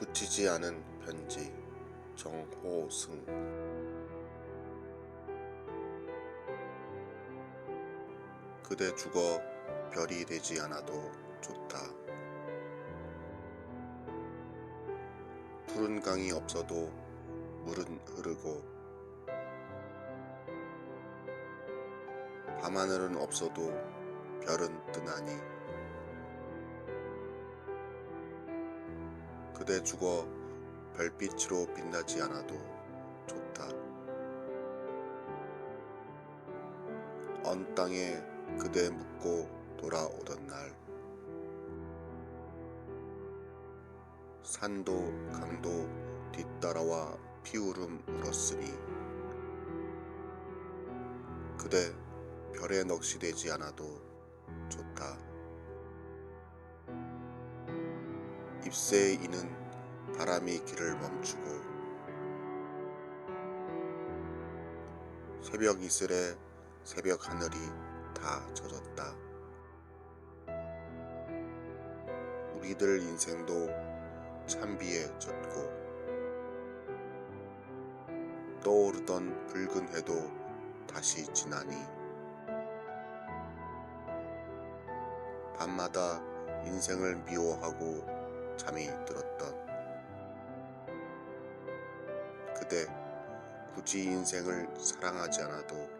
붙이지 않은 편지 정호승 그대 죽어 별이 되지 않아도 좋다. 푸른 강이 없어도 물은 흐르고 밤하늘은 없어도 별은 뜨나니 그대 죽어 별빛으로 빛나지 않아도 좋다. 언 땅에 그대 묻고 돌아오던 날 산도 강도 뒤따라와 피울음 울었으니 그대 별에 넋이 않아도 좋다. 잎새에 이는 바람이 길을 멈추고 새벽 이슬에 새벽 하늘이 다 젖었다. 우리들 인생도 찬비에 젖고 떠오르던 붉은 해도 다시 지나니 밤마다 인생을 미워하고 잠이 들었던 그대 굳이 인생을 사랑하지 않아도.